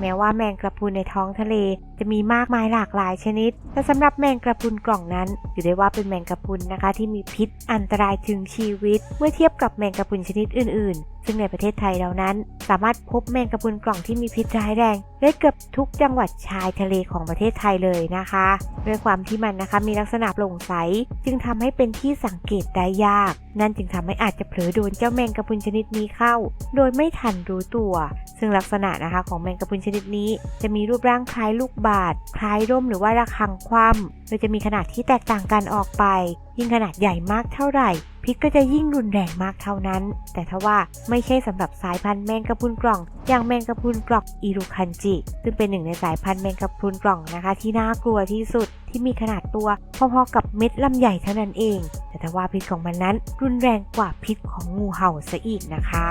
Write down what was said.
แม้ว่าแมงกระพุนในท้องทะเล จะมีมากมายหลากหลายชนิด แต่สำหรับแมงกระพุนกล่องนั้นถือได้ว่าเป็นแมงกระพุนนะคะ ที่มีพิษอันตรายถึงชีวิต เมื่อเทียบกับแมงกระพุนชนิดอื่น ๆซึ่งในประเทศไทยเรานั้น สามารถพบแมงกระพรุนกล่องที่มีพิษร้ายแรงได้เกือบทุกจังหวัดชายทะเลของประเทศไทยเลยนะคะ ด้วยความที่มันนะคะมีลักษณะโปร่งใส จึงทำให้เป็นที่สังเกตได้ยาก นั่นจึงทำให้อาจจะเผลอโดนเจ้าแมงกะพรุนชนิดนี้เข้า โดยไม่ทันรู้ตัว ซึ่งลักษณะนะคะของแมงกะพรุนชนิดนี้ จะมีรูปร่างคล้ายลูกบาศก์คล้ายร่มหรือว่าระฆังคว่ำโดยจะมีขนาดที่แตกต่างกันออกไป ยิ่งขนาดใหญ่มากเท่าไหร่ พิษก็จะยิ่งรุนแรงมากเท่านั้น แต่ถ้าว่าไม่ใช่สำหรับสายพันธุ์แมงกะพรุนกล่อง อย่างแมงกะพรุนกล่องอิรุคันจิ ซึ่งเป็นหนึ่งในสายพันธุ์แมงกะพรุนกล่องนะคะ ที่น่ากลัวที่สุดที่มีขนาดตัวพอๆกับเม็ดลำใหญ่เท่านั้นเอง แต่ถ้าว่าพิษของมันนั้นรุนแรงกว่าพิษของงูเห่าซะอีกนะคะ